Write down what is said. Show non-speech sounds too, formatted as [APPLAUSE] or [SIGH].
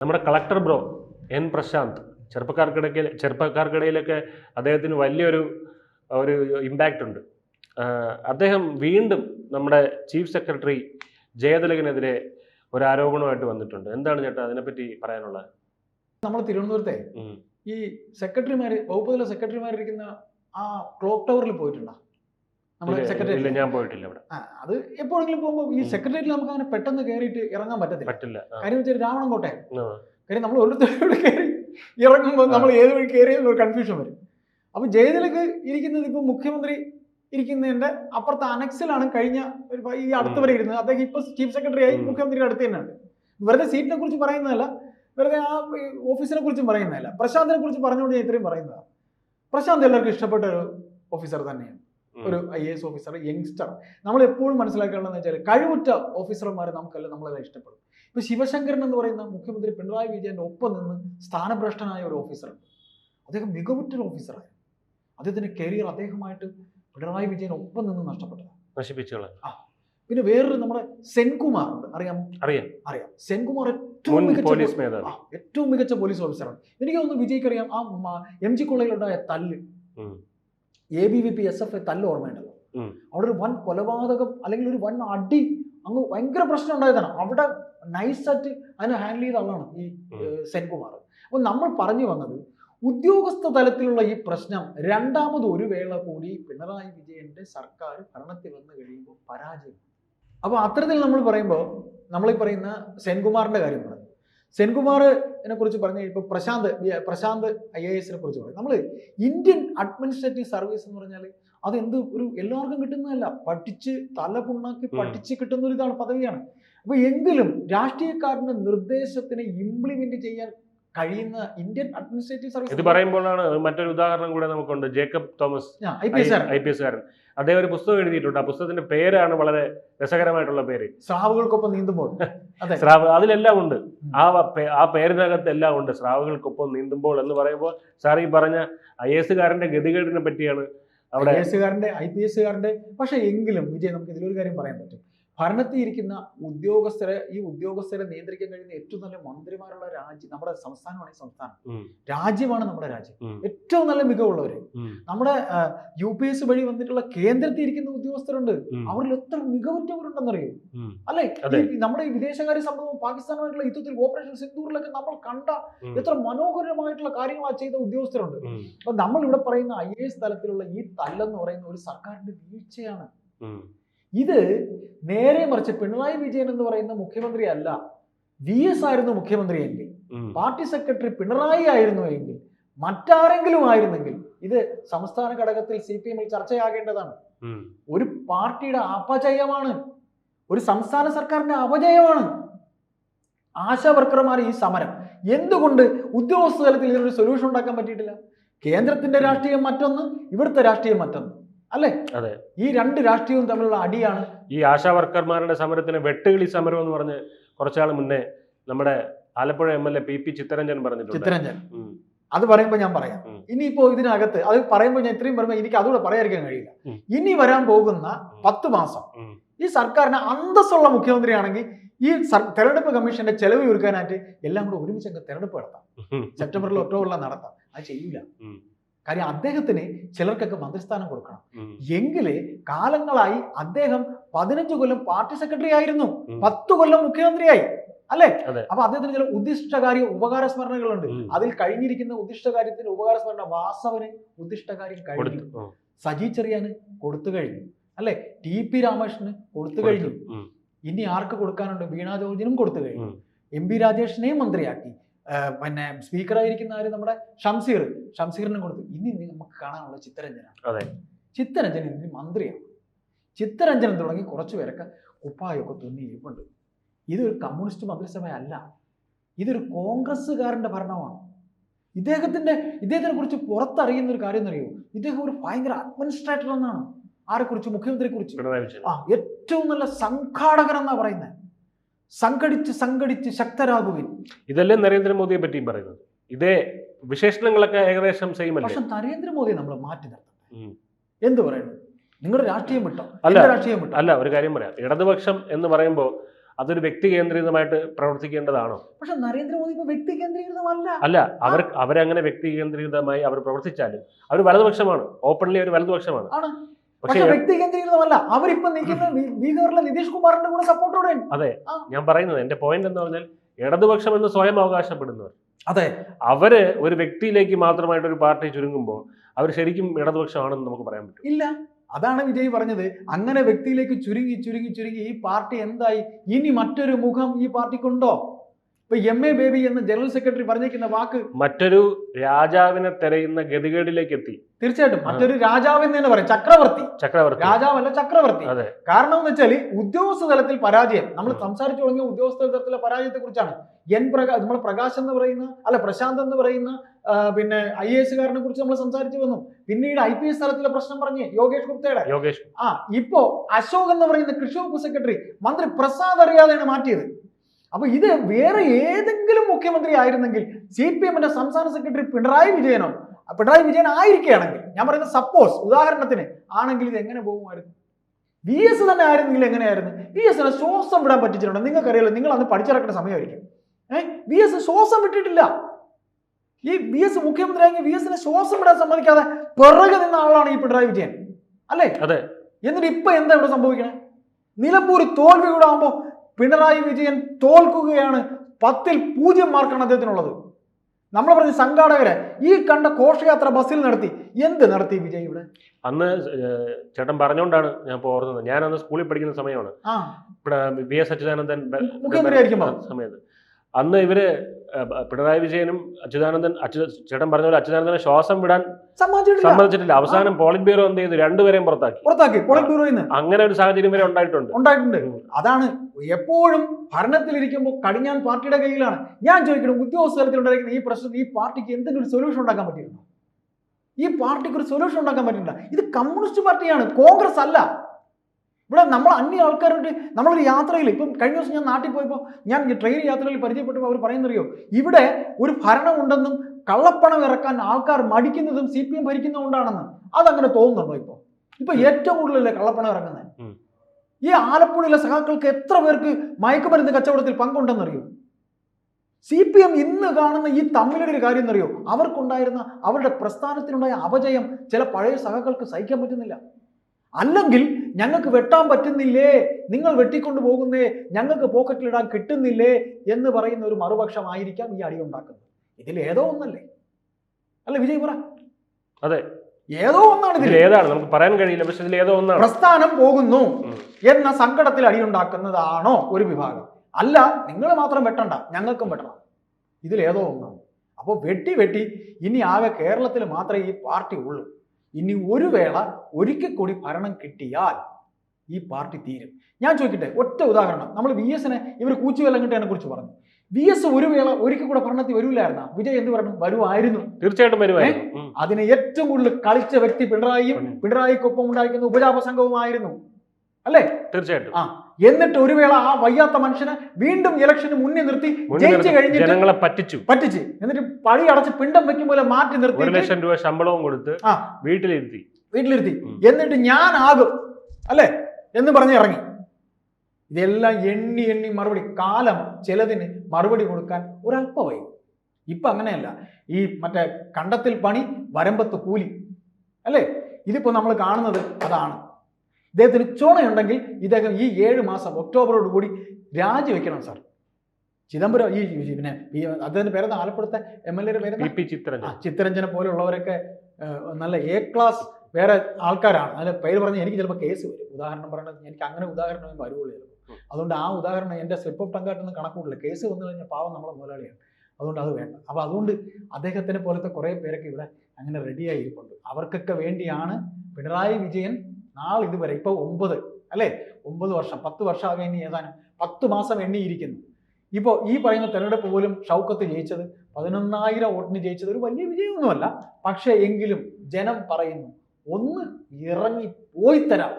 നമ്മുടെ collector bro N Prashant ചെറുപ്പക്കാർക്കിടയ്ക്ക് ചെറുപ്പക്കാർക്കിടയിലൊക്കെ അദ്ദേഹത്തിന് വലിയൊരു ഒരു ഇമ്പാക്റ്റ് ഉണ്ട്. അദ്ദേഹം വീണ്ടും നമ്മുടെ ചീഫ് സെക്രട്ടറി ജയതിലകനെതിരെ ഒരു ആരോപണമായിട്ട് വന്നിട്ടുണ്ട്. എന്താണ് ചേട്ടാ അതിനെപ്പറ്റി പറയാനുള്ളത്? നമ്മൾ തിരുവനന്തപുരത്തെ. ഈ സെക്രട്ടറിമാർ വകുപ്പ് തല സെക്രട്ടറിമാരിരിക്കുന്ന ആ ക്ലോക്ക് ടവറിൽ പോയിട്ടുണ്ടോ? നമ്മുടെ സെക്രട്ടറി ഞാൻ പോയിട്ടില്ല അവിടെ അത് എപ്പോഴെങ്കിലും പോകുമ്പോൾ ഈ. സെക്രട്ടറിയിൽ നമുക്ക് അങ്ങനെ പെട്ടെന്ന് കയറിയിട്ട് ഇറങ്ങാൻ പറ്റത്തില്ല. പറ്റില്ല കാര്യം വെച്ചാൽ രാവണം കോട്ടെ കാര്യം നമ്മൾ ഓരോരുത്തരോട് കയറി ഇറങ്ങുമ്പോൾ നമ്മൾ ഏത് വഴി കയറിയെന്ന് ഒരു കൺഫ്യൂഷൻ വരും. അപ്പൊ ജയതിലക്ക് ഇരിക്കുന്നത് ഇപ്പൊ മുഖ്യമന്ത്രി ഇരിക്കുന്നതിന്റെ അപ്പുറത്തെ അനക്സിലാണ് കഴിഞ്ഞ ഒരു ഈ അടുത്ത് വരെ ഇരുന്നത്. അദ്ദേഹം ഇപ്പൊ ചീഫ് സെക്രട്ടറി ആയി മുഖ്യമന്ത്രിയുടെ അടുത്ത് തന്നെയാണ് വെറുതെ സീറ്റിനെ കുറിച്ച് പറയുന്നതല്ല വെറുതെ ആ ഓഫീസിനെ കുറിച്ചും പറയുന്നതല്ല. പ്രശാന്തിനെ കുറിച്ച് പറഞ്ഞുകൊണ്ട് ഞാൻ ഇത്രയും പറയുന്നതാണ് പ്രശാന്ത് എല്ലാവർക്കും ഇഷ്ടപ്പെട്ട ഒരു ഓഫീസർ തന്നെയാണ്. ഒരു ഐ എസ് ഓഫീസർ യങ്സ്റ്റർ നമ്മൾ എപ്പോഴും മനസ്സിലാക്കേണ്ടതെന്ന് വെച്ചാൽ കഴിവുറ്റ ഓഫീസർമാരെ നമുക്കല്ല നമ്മളെല്ലാം ഇഷ്ടപ്പെടും. ഇപ്പൊ ശിവശങ്കരൻ എന്ന് പറയുന്ന മുഖ്യമന്ത്രി പിണറായി വിജയന്റെ ഒപ്പം നിന്ന് സ്ഥാനഭ്രഷ്ടനായ ഒരു ഓഫീസറുണ്ട്. അദ്ദേഹം മികവുറ്റ ഒരു ഓഫീസറായിരുന്നു. അദ്ദേഹത്തിന്റെ കരിയർ അദ്ദേഹമായിട്ട് പിണറായി വിജയൻ ഒപ്പം നിന്ന് നഷ്ടപ്പെട്ടതാണ്. നശിപ്പിച്ചുകളെ. പിന്നെ വേറൊരു നമ്മുടെ സെൻകുമാർ ഉണ്ട് അറിയാമോ അറിയാം. അറിയാം. സെൻകുമാർ ഏറ്റവും മികച്ച ഏറ്റവും മികച്ച പോലീസ് ഓഫീസറാണ്. എനിക്ക് തോന്നുന്നു വിജയ്ക്ക് അറിയാം ആ എം ജി കോളേജിലുണ്ടായ തല്ല്. A B V P S F തല്ല ഓർമ്മയുണ്ടല്ലോ. അവിടെ ഒരു വൻ കൊലപാതകം അല്ലെങ്കിൽ ഒരു വൻ അടി അങ്ങ് ഭയങ്കര പ്രശ്നം ഉണ്ടായതാണ്. അവിടെ നൈസായിട്ട് അതിനെ ഹാൻഡിൽ ചെയ്ത ആളാണ് ഈ സെൻകുമാർ. അപ്പൊ നമ്മൾ പറഞ്ഞു വന്നത് ഉദ്യോഗസ്ഥ തലത്തിലുള്ള ഈ പ്രശ്നം രണ്ടാമത് ഒരു വേള കൂടി പിണറായി വിജയന്റെ സർക്കാർ ഭരണത്തിൽ വന്നു കഴിയുമ്പോൾ പരാജയം. അപ്പൊ അത്തരത്തിൽ നമ്മൾ പറയുമ്പോൾ നമ്മളീ പറയുന്ന സെൻകുമാറിന്റെ കാര്യം പറഞ്ഞു സെൻകുമാറിനെ കുറിച്ച് പറഞ്ഞു ഇപ്പൊ പ്രശാന്ത് പ്രശാന്ത് ഐ എ എസിനെ കുറിച്ച് പറയും. നമ്മൾ ഇന്ത്യൻ അഡ്മിനിസ്ട്രേറ്റീവ് സർവീസ് എന്ന് പറഞ്ഞാൽ അത് എന്ത് ഒരു എല്ലാവർക്കും കിട്ടുന്നതല്ല. പഠിച്ച് തല പുണ്ണാക്കി പഠിച്ച് കിട്ടുന്ന ഒരു ഇതാണ് പദവിയാണ്. അപ്പൊ എങ്കിലും രാഷ്ട്രീയക്കാരന്റെ നിർദ്ദേശത്തിനെ ഇംപ്ലിമെന്റ് ചെയ്യാൻ കഴിയുന്ന ഇന്ത്യൻ അഡ്മിനിസ്ട്രേറ്റീവ് സർവീസ് ഇത് പറയുമ്പോഴാണ് മറ്റൊരു ഉദാഹരണം കൂടെ നമുക്കുണ്ട്. Jacob Thomas I P S I P എസ്കാരൻ അദ്ദേഹം ഒരു പുസ്തകം എഴുതിയിട്ടുണ്ട്. ആ പുസ്തകത്തിന്റെ പേരാണ് വളരെ രസകരമായിട്ടുള്ള പേര്. സ്രാവുകൾക്കൊപ്പം നീന്തുമ്പോൾ. സ്രാവ് അതിലെല്ലാം ഉണ്ട്. ആ ആ പേരിനകത്ത് എല്ലാം ഉണ്ട്. സ്രാവുകൾക്കൊപ്പം നീന്തുമ്പോൾ എന്ന് പറയുമ്പോൾ സാർ ഈ പറഞ്ഞ ഐ എസ് കാരന്റെ ഗതികേടിനെ പറ്റിയാണ് അവിടെ ഐ എസ് കാരന്റെ ഐ പി എസ് കാരന്റെ പക്ഷെ എങ്കിലും വിജയ് നമുക്ക് ഇതിലൊരു കാര്യം പറയാൻ പറ്റും. ഭരണത്തിൽ ഇരിക്കുന്ന ഉദ്യോഗസ്ഥരെ ഈ ഉദ്യോഗസ്ഥരെ നിയന്ത്രിക്കാൻ കഴിയുന്ന ഏറ്റവും നല്ല മന്ത്രിമാരുള്ള രാജ്യം നമ്മുടെ സംസ്ഥാനമാണ് ഈ സംസ്ഥാനം രാജ്യമാണ് നമ്മുടെ രാജ്യം. ഏറ്റവും നല്ല മികവുള്ളവര്. നമ്മുടെ യു പി എസ് വഴി വന്നിട്ടുള്ള കേന്ദ്രത്തിൽ ഇരിക്കുന്ന ഉദ്യോഗസ്ഥരുണ്ട് അവരിൽ എത്ര മികവുറ്റവരുണ്ടെന്നറിയോ? അല്ലെ? നമ്മുടെ ഈ വിദേശകാര്യ സംഭവം പാകിസ്ഥാനുമായിട്ടുള്ള യുദ്ധത്തിൽ ഓപ്പറേഷൻ സിന്ധൂറിലൊക്കെ നമ്മൾ കണ്ട എത്ര മനോഹരമായിട്ടുള്ള കാര്യങ്ങളാ ചെയ്ത ഉദ്യോഗസ്ഥരുണ്ട്. അപ്പൊ നമ്മൾ ഇവിടെ പറയുന്ന ഐ എ എസ് തലത്തിലുള്ള ഈ തല്ലെന്ന് പറയുന്ന ഒരു സർക്കാരിന്റെ വീഴ്ചയാണ്. ഇത് നേരെ മറിച്ച് പിണറായി വിജയൻ എന്ന് പറയുന്ന മുഖ്യമന്ത്രി അല്ല. വി എസ് ആയിരുന്നു മുഖ്യമന്ത്രി എങ്കിൽ പാർട്ടി സെക്രട്ടറി പിണറായി ആയിരുന്നു എങ്കിൽ മറ്റാരെങ്കിലും ആയിരുന്നെങ്കിൽ ഇത് സംസ്ഥാന ഘടകത്തിൽ സി പി എമ്മിൽ ചർച്ചയാകേണ്ടതാണ്. ഒരു പാർട്ടിയുടെ അപജയമാണ്. ഒരു സംസ്ഥാന സർക്കാരിന്റെ അപജയമാണ് ആശാ വർക്കർമാർ ഈ സമരം. എന്തുകൊണ്ട് ഉദ്യോഗസ്ഥ തലത്തിൽ ഇതിനൊരു സൊല്യൂഷൻ ഉണ്ടാക്കാൻ പറ്റിയിട്ടില്ല? കേന്ദ്രത്തിന്റെ രാഷ്ട്രീയം മറ്റൊന്ന് ഇവിടുത്തെ രാഷ്ട്രീയം മറ്റൊന്ന്. അല്ലേ? അതെ. ഈ രണ്ട് രാഷ്ട്രീയവും തമ്മിലുള്ള അടിയാണ്. ഈ ആശാ വർക്കർമാരുടെ സമരത്തിന് വെട്ടുകിളി സമരം എന്ന് പറഞ്ഞ് കുറച്ചാൾ മുന്നേ നമ്മുടെ Alappuzha M L A P P Chitharanjan പറഞ്ഞിട്ടുണ്ട്. ചിത്തരഞ്ജൻ. അത് പറയുമ്പോൾ ഞാൻ പറയാം. ഇനിയിപ്പോ ഇതിനകത്ത് അത് പറയുമ്പോൾ ഞാൻ ഇത്രയും പറയുമ്പോൾ എനിക്ക് അതുകൂടെ പറയാതിരിക്കാൻ കഴിയില്ല. ഇനി വരാൻ പോകുന്ന പത്ത് മാസം. ഈ സർക്കാരിന് അന്തസ്സുള്ള മുഖ്യമന്ത്രിയാണെങ്കിൽ ഈ തെരഞ്ഞെടുപ്പ് കമ്മീഷന്റെ ചെലവ് ചുരുക്കാനായിട്ട് എല്ലാം കൂടെ ഒരുമിച്ച് അങ്ങ് തെരഞ്ഞെടുപ്പ് നടത്താം. സെപ്റ്റംബറിൽ ഒക്ടോബറിലാണ് ഒക്ടോബറിലോ നടത്താം. അത് ചെയ്യൂല. ഉം. കാര്യം അദ്ദേഹത്തിന് ചിലർക്കൊക്കെ മന്ത്രിസ്ഥാനം കൊടുക്കണം. എങ്കിൽ കാലങ്ങളായി അദ്ദേഹം പതിനഞ്ച് കൊല്ലം പാർട്ടി സെക്രട്ടറി ആയിരുന്നു. പത്ത് കൊല്ലം മുഖ്യമന്ത്രിയായി. അല്ലെ. അപ്പൊ അദ്ദേഹത്തിന് ചില ഉദ്ദിഷ്ടകാര്യ ഉപകാര സ്മരണകളുണ്ട്. അതിൽ കഴിഞ്ഞിരിക്കുന്ന ഉദ്ദിഷ്ടകാര്യത്തിന്റെ ഉപകാര സ്മരണ വാസവന് ഉദ്ദിഷ്ടകാര്യം കഴിഞ്ഞു. സജി ചെറിയാന് കൊടുത്തു കഴിഞ്ഞു. അല്ലെ? ടി പി രാമകൃഷ്ണന് കൊടുത്തു കഴിഞ്ഞു. ഇനി ആർക്ക് കൊടുക്കാനുണ്ട്? വീണാ ജോർജിനും കൊടുത്തു കഴിഞ്ഞു. എം പി രാജേഷിനെയും മന്ത്രിയാക്കി. പിന്നെ സ്പീക്കറായിരിക്കുന്ന ആര്? നമ്മുടെ ഷംസീർ. ഷംസീറിനും കൊടുത്തു. ഇനി നമുക്ക് കാണാനുള്ള ചിത്തരഞ്ജന അതെ. ചിത്തരഞ്ജൻ ഇനി മന്ത്രിയാണ്. ചിത്തരഞ്ജനം തുടങ്ങി കുറച്ചു പേരൊക്കെ കുപ്പായൊക്കെ തുന്നി ഇരിപ്പുണ്ട്. ഇതൊരു കമ്മ്യൂണിസ്റ്റ് മന്ത്രിസഭയല്ല ഇതൊരു കോൺഗ്രസ്സുകാരന്റെ ഭരണമാണ്. ഇദ്ദേഹത്തിന്റെ ഇദ്ദേഹത്തിനെ കുറിച്ച് പുറത്തറിയുന്ന ഒരു കാര്യം എന്നറിയോ? ഇദ്ദേഹം ഒരു ഭയങ്കര അഡ്മിനിസ്ട്രേറ്റർ എന്നാണ്. ആരെക്കുറിച്ച്? മുഖ്യമന്ത്രിയെ കുറിച്ച് ആ ഏറ്റവും നല്ല സംഘാടകൻ എന്നാ പറയുന്നത് സംഘടിച്ച് സംഘടിച്ച് ശക്തരാകുവിൻ. ഇതല്ലേ നരേന്ദ്രമോദിയെ പറ്റിയും പറയുന്നത്. ഇതേ വിശേഷണങ്ങളൊക്കെ ഏകദേശം സെയിം അല്ലേ? പക്ഷെ നരേന്ദ്രമോദിയെ നമ്മൾ മാറ്റി നിർത്തണം. എന്ത് പറയുന്നു? നിങ്ങളുടെ രാഷ്ട്രീയം വിട്ടോ? അല്ല. രാഷ്ട്രീയം വിട്ടോ? അല്ല ഒരു കാര്യം പറയാം. ഇടതുപക്ഷം എന്ന് പറയുമ്പോൾ അതൊരു വ്യക്തി കേന്ദ്രീകൃതമായിട്ട് പ്രവർത്തിക്കേണ്ടതാണോ? പക്ഷെ നരേന്ദ്രമോദി ഇപ്പൊ വ്യക്തി കേന്ദ്രീകൃതമല്ല. അല്ല അവർ അവരങ്ങനെ വ്യക്തി കേന്ദ്രീകൃതമായി അവർ പ്രവർത്തിച്ചാലും അവർ വലതുപക്ഷമാണ്. ഓപ്പൺലി ഒരു വലതുപക്ഷമാണ്. പക്ഷേ വ്യക്തി കേന്ദ്രീകൃതമല്ല അവരിപ്പോ നിൽക്കുന്ന [CLEARS THROAT] ബീഹാറിലെ നിതീഷ് കുമാറിന്റെ കൂടെ സപ്പോർട്ടോടെ അതെ. ഞാൻ പറയുന്നത് എന്റെ പോയിന്റ് എന്ന് പറഞ്ഞാൽ ഇടതുപക്ഷം എന്ന് സ്വയം അവകാശപ്പെടുന്നവർ. അതെ. അവർ ഒരു വ്യക്തിയിലേക്ക് മാത്രമായിട്ട് ഒരു പാർട്ടി ചുരുങ്ങുമ്പോൾ അവർ ശരിക്കും ഇടതുപക്ഷമാണെന്ന് നമുക്ക് പറയാൻ പറ്റും. ഇല്ല. അതാണ് വിജയ് പറഞ്ഞത്. അങ്ങനെ വ്യക്തിയിലേക്ക് ചുരുങ്ങി ചുരുങ്ങി ചുരുങ്ങി ഈ പാർട്ടി എന്തായി? ഇനി മറ്റൊരു മുഖം ഈ പാർട്ടിക്കുണ്ടോ? ഇപ്പൊ എം എ ബേബി എന്ന് ജനറൽ സെക്രട്ടറി പറഞ്ഞിരിക്കുന്ന വാക്ക് മറ്റൊരു രാജാവിനെ തെരയുന്ന ഗതികേടിലേക്ക് എത്തി. തീർച്ചയായിട്ടും മറ്റൊരു രാജാവെന്ന് തന്നെ പറയും ചക്രവർത്തി. ചക്രവർത്തി. രാജാവല്ല ചക്രവർത്തി. കാരണം എന്ന് വെച്ചാൽ ഉദ്യോഗസ്ഥ തലത്തിൽ പരാജയം. നമ്മൾ സംസാരിച്ചു തുടങ്ങിയ ഉദ്യോഗസ്ഥ തലത്തിലെ പരാജയത്തെ കുറിച്ചാണ്. എൻ പ്രകാ നമ്മൾ പ്രകാശ് എന്ന് പറയുന്ന അല്ല പ്രശാന്ത് എന്ന് പറയുന്ന പിന്നെ ഐ എ എസുകാരനെ കുറിച്ച് നമ്മൾ സംസാരിച്ചു വന്നു. പിന്നീട് ഐ പി എസ് തലത്തിലെ പ്രശ്നം പറഞ്ഞു യോഗേഷ് ഗുപ്തയുടെ. യോഗേഷ് ആ ഇപ്പോ അശോക് എന്ന് പറയുന്ന കൃഷി വകുപ്പ് സെക്രട്ടറി മന്ത്രി പ്രസാദ് അറിയാതെയാണ് മാറ്റിയത്. അപ്പൊ ഇത് വേറെ ഏതെങ്കിലും മുഖ്യമന്ത്രി ആയിരുന്നെങ്കിൽ സി പി എമ്മിന്റെ സംസ്ഥാന സെക്രട്ടറി പിണറായി വിജയനോ പിണറായി വിജയൻ ആയിരിക്കുകയാണെങ്കിൽ ഞാൻ പറയുന്നത് സപ്പോസ് ഉദാഹരണത്തിന് ആണെങ്കിൽ ഇത് എങ്ങനെ പോകുമായിരുന്നു? വി എസ് തന്നെ ആയിരുന്നെങ്കിൽ എങ്ങനെയായിരുന്നു? വി എസിനെ ശ്വാസം വിടാൻ പറ്റിച്ചിട്ടുണ്ട്. നിങ്ങൾക്കറിയാലോ നിങ്ങൾ അന്ന് പഠിച്ചിറക്കേണ്ട സമയമായിരിക്കും. ഏഹ് വി എസ് ശ്വാസം വിട്ടിട്ടില്ല. ഈ വി എസ് മുഖ്യമന്ത്രിയാണെങ്കിൽ വി എസിനെ ശ്വാസം വിടാൻ സമ്മതിക്കാതെ പിറകെ നിന്ന ആളാണ് ഈ പിണറായി വിജയൻ. അല്ലേ? അതെ. എന്നിട്ട് ഇപ്പൊ എന്താ ഇവിടെ സംഭവിക്കണേ? നിലമ്പൂർ തോൽവി കൂടെ പിണറായി വിജയൻ തോൽക്കുകയാണ് പത്തിൽ പൂജ്യം മാർക്കാണ് അദ്ദേഹത്തിനുള്ളത്. നമ്മൾ പറഞ്ഞ സംഘാടകരെ ഈ കണ്ട ഘോഷയാത്ര ബസ്സിൽ നടത്തി എന്ത് നടത്തി വിജയ് ഇവിടെ? അന്ന് ചേട്ടൻ പറഞ്ഞുകൊണ്ടാണ് ഞാൻ ഓർക്കുന്നത്. ഞാൻ അന്ന് സ്കൂളിൽ പഠിക്കുന്ന സമയമാണ്. വി എസ് അച്യുതാനന്ദൻ സമയത്ത്. അന്ന് ഇവർ പിണറായി വിജയനും അച്യുതാനന്ദൻ അച്യു ചേട്ടൻ പറഞ്ഞ പോലെ അച്യുതാനന്ദനെ ശ്വാസം വിടാൻ സമ്മതിച്ചിട്ടില്ല. അവസാനം പോളിറ്റ് ബ്യൂറോ എന്ത് ചെയ്തു? രണ്ടുപേരെയും പുറത്താക്കി. പുറത്താക്കി. പോളിറ്റ് ബ്യൂറോയിൽ അങ്ങനെ ഒരു സാഹചര്യം വരെ ഉണ്ടായിട്ടുണ്ട്. ഉണ്ടായിട്ടുണ്ട്. അതാണ് എപ്പോഴും ഭരണത്തിലിരിക്കുമ്പോൾ കടിഞ്ഞാൻ പാർട്ടിയുടെ കയ്യിലാണ്. ഞാൻ ചോദിക്കണം ഉദ്യോഗസ്ഥ ഉണ്ടായിരിക്കുന്ന ഈ പ്രശ്നം ഈ പാർട്ടിക്ക് എന്തെങ്കിലും ഒരു സൊല്യൂഷൻ ഉണ്ടാക്കാൻ പറ്റിയിട്ടുണ്ടോ? ഈ പാർട്ടിക്ക് ഒരു സൊല്യൂഷൻ ഉണ്ടാക്കാൻ പറ്റില്ല ഇത് കമ്മ്യൂണിസ്റ്റ് പാർട്ടിയാണ് കോൺഗ്രസ് അല്ല. ഇവിടെ നമ്മൾ അന്യ ആൾക്കാരോട്ട് നമ്മളൊരു യാത്രയിൽ ഇപ്പം കഴിഞ്ഞ ദിവസം ഞാൻ നാട്ടിൽ പോയപ്പോൾ ഞാൻ ട്രെയിൻ യാത്രയിൽ പരിചയപ്പെട്ടപ്പോൾ അവർ പറയുന്നറിയോ? ഇവിടെ ഒരു ഭരണമുണ്ടെന്നും കള്ളപ്പണം ഇറക്കാൻ ആൾക്കാർ മടിക്കുന്നതും സി പി എം ഭരിക്കുന്നതുകൊണ്ടാണെന്ന് അതങ്ങനെ തോന്നുന്നുണ്ടോ ഇപ്പോൾ ഇപ്പൊ ഏറ്റവും കൂടുതലല്ലേ കള്ളപ്പണം ഇറങ്ങുന്നത്. ഈ ആലപ്പുഴയിലെ സഖാക്കൾക്ക് എത്ര പേർക്ക് മയക്കുമരുന്ന് കച്ചവടത്തിൽ പങ്കുണ്ടെന്നറിയോ? സി പി എം ഇന്ന് കാണുന്ന ഈ തമ്മിലൊരു ഒരു കാര്യം എന്നറിയോ? അവർക്കുണ്ടായിരുന്ന അവരുടെ പ്രസ്ഥാനത്തിനുണ്ടായ അപജയം ചില പഴയ സഖാക്കൾക്ക് സഹിക്കാൻ പറ്റുന്നില്ല. അല്ലെങ്കിൽ ഞങ്ങൾക്ക് വെട്ടാൻ പറ്റുന്നില്ലേ? നിങ്ങൾ വെട്ടിക്കൊണ്ടു പോകുന്നേ ഞങ്ങൾക്ക് പോക്കറ്റിലിടാൻ കിട്ടുന്നില്ലേ എന്ന് പറയുന്ന ഒരു മറുപക്ഷമായിരിക്കാം ഈ അടി ഉണ്ടാക്കുന്നത്. ഇതിൽ ഏതോ ഒന്നല്ലേ? അല്ല വിജയ് പറ? അതെ. ഏതോ ഒന്നാണ് ഇതിൽ ഏതാണ്? നമുക്ക് പറയാൻ കഴിയില്ല പക്ഷെ ഇതിൽ ഏതോ ഒന്നാണ്. പ്രസ്ഥാനം പോകുന്നു. എന്ന സങ്കടത്തിൽ അടിയുണ്ടാക്കുന്നതാണോ ഒരു വിഭാഗം? അല്ല നിങ്ങൾ മാത്രം വെട്ടണ്ട ഞങ്ങൾക്കും വെട്ടണം. ഇതിലേതോ ഒന്നാണ്. അപ്പോൾ വെട്ടി വെട്ടി ഇനി ആകെ കേരളത്തിൽ മാത്രമേ ഈ പാർട്ടി ഉള്ളൂ. ഇനി ഒരു വേള ഒരിക്കൽ കൂടി ഭരണം കിട്ടിയാൽ ഈ പാർട്ടി തീരും. ഞാൻ ചോദിക്കട്ടെ ഒറ്റ ഉദാഹരണം. നമ്മൾ വി എസിനെ ഇവർ കൂച്ചുവെല്ലം കിട്ടിയതിനെ കുറിച്ച് പറഞ്ഞു. വി എസ് ഒരു വേള ഒരിക്കൽ കൂടെ ഭരണത്തിൽ വരില്ലായിരുന്ന വിജയ് എന്ത് പറഞ്ഞു? വരുമായിരുന്നു. തീർച്ചയായിട്ടും വരുമായിരുന്നു. ഉം. അതിനെ ഏറ്റവും കൂടുതൽ കളിച്ച വ്യക്തി പിണറായിയും പിണറായിക്കൊപ്പം ഉണ്ടായിരിക്കുന്ന ഉപജാപ സംഘവുമായിരുന്നു. അല്ലേ? തീർച്ചയായിട്ടും. ആ എന്നിട്ട് ഒരു വേള ആ വയ്യാത്ത മനുഷ്യനെ വീണ്ടും ഇലക്ഷന് മുന്നേ നിർത്തി ജയിച്ചു കഴിഞ്ഞിട്ട് ജനങ്ങളെ പറ്റിച്ചു. പറ്റിച്ച്. എന്നിട്ട് പഴി അടച്ച് പിണ്ടം വെക്കും പോലെ മാറ്റി നിർത്തി ഒരു ലക്ഷം രൂപ ശമ്പളവും കൊടുത്ത് ആ. വീട്ടിലിരുത്തി. വീട്ടിലിരുത്തി. എന്നിട്ട് ഞാൻ ആകും അല്ലേ? എന്ന് പറഞ്ഞ് ഇറങ്ങി. ഇതെല്ലാം എണ്ണി എണ്ണി മറുപടി. കാലം ചിലതിന് മറുപടി കൊടുക്കാൻ ഒരല്പമായി. ഇപ്പൊ അങ്ങനെയല്ല. ഈ മറ്റേ കണ്ടത്തിൽ പണി വരമ്പത്ത് കൂലി. അല്ലേ? ഇതിപ്പോ നമ്മൾ കാണുന്നത് അതാണ്. ഇദ്ദേഹത്തിന് ചുണയുണ്ടെങ്കിൽ ഇദ്ദേഹം ഈ ഏഴ് മാസം ഒക്ടോബറോട് കൂടി രാജിവെക്കണം സാർ. ചിദംബരം ഈ പിന്നെ ഈ അദ്ദേഹത്തിന്റെ പേരെന്താ? ആലപ്പുഴത്തെ എം എൽ എയുടെ പേര് പി പോലുള്ളവരൊക്കെ പോലെയുള്ളവരൊക്കെ നല്ല എ ക്ലാസ് വേറെ ആൾക്കാരാണ്. അതിൽ പേര് പറഞ്ഞാൽ എനിക്ക് ചിലപ്പോൾ കേസ് വരും. ഉദാഹരണം പറയണത് എനിക്ക് അങ്ങനെ ഉദാഹരണം വരുള്ളൂ അതുകൊണ്ട് ആ ഉദാഹരണം എന്റെ സ്ലിപ്പ് ഓഫ് ടങ്കായിട്ടൊന്നും കണക്കൂടില്ല കേസ് വന്നു കഴിഞ്ഞാൽ പാവം നമ്മളെ മുതലാളിയാണ്. അതുകൊണ്ട് അത് വേണ്ട. അപ്പോൾ അതുകൊണ്ട് അദ്ദേഹത്തിനെ പോലത്തെ കുറേ പേരൊക്കെ ഇവിടെ അങ്ങനെ റെഡിയായി ഇരിപ്പുണ്ട്. അവർക്കൊക്കെ വേണ്ടിയാണ് പിണറായി വിജയൻ നാളെ ഇതുവരെ ഇപ്പോൾ ഒമ്പത് അല്ലേ? ഒമ്പത് വർഷം പത്ത് വർഷം ആകെ ഇനി ഏതാനും പത്ത് മാസം എണ്ണിയിരിക്കുന്നു. ഇപ്പോൾ ഈ പറയുന്ന തെരഞ്ഞെടുപ്പ് പോലും ഷൗക്കത്ത് ജയിച്ചത് പതിനൊന്നായിരം വോട്ടിന് ജയിച്ചത് ഒരു വലിയ വിജയമൊന്നുമല്ല. പക്ഷേ എങ്കിലും ജനം പറയുന്നു ഒന്ന് ഇറങ്ങി പോയി തരാം.